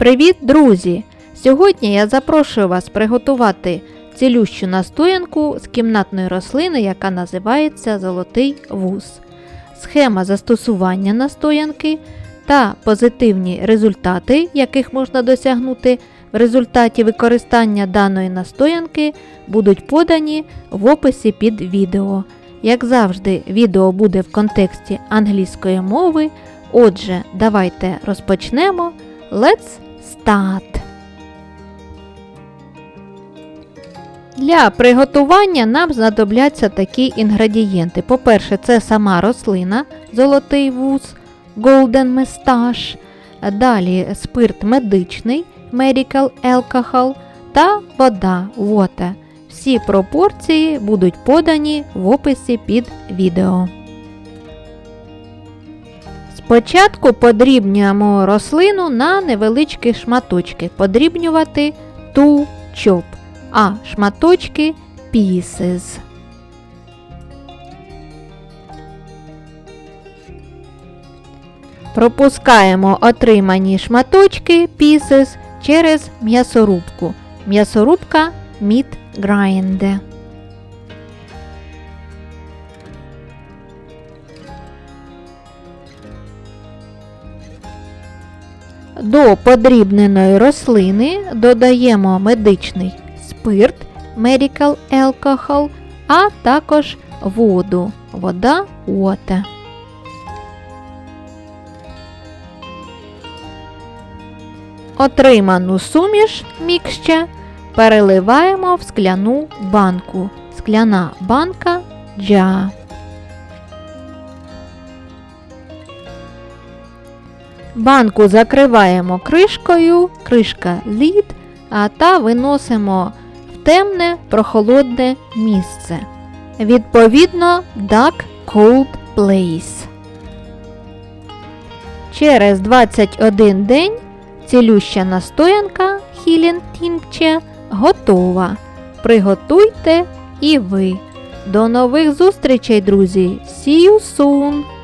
Привіт, друзі! Сьогодні я запрошую вас приготувати цілющу настоянку з кімнатної рослини, яка називається золотий вуз. Схема застосування настоянки та позитивні результати, яких можна досягнути в результаті використання даної настоянки, будуть подані в описі під відео. Як завжди, відео буде в контексті англійської мови. Отже, давайте розпочнемо. Let's start! Для приготування нам знадобляться такі інгредієнти. По-перше, це сама рослина, золотий вуз, Golden Mustache, далі спирт медичний, Medical Alcohol та вода Water. Всі пропорції будуть подані в описі під відео. Спочатку подрібнюємо рослину на невеличкі шматочки. Подрібнювати to chop, а шматочки pieces. Пропускаємо отримані шматочки pieces через м'ясорубку. М'ясорубка meat grinder. До подрібненої рослини додаємо медичний спирт medical alcohol, а також воду вода water. Отриману суміш мікще переливаємо в скляну банку. Скляна банка джа. Банку закриваємо кришкою, кришка лід, а та виносимо в темне прохолодне місце. Відповідно, Dark Cold Place. Через 21 день цілюща настоянка Tincture готова. Приготуйте і ви. До нових зустрічей, друзі! See you soon!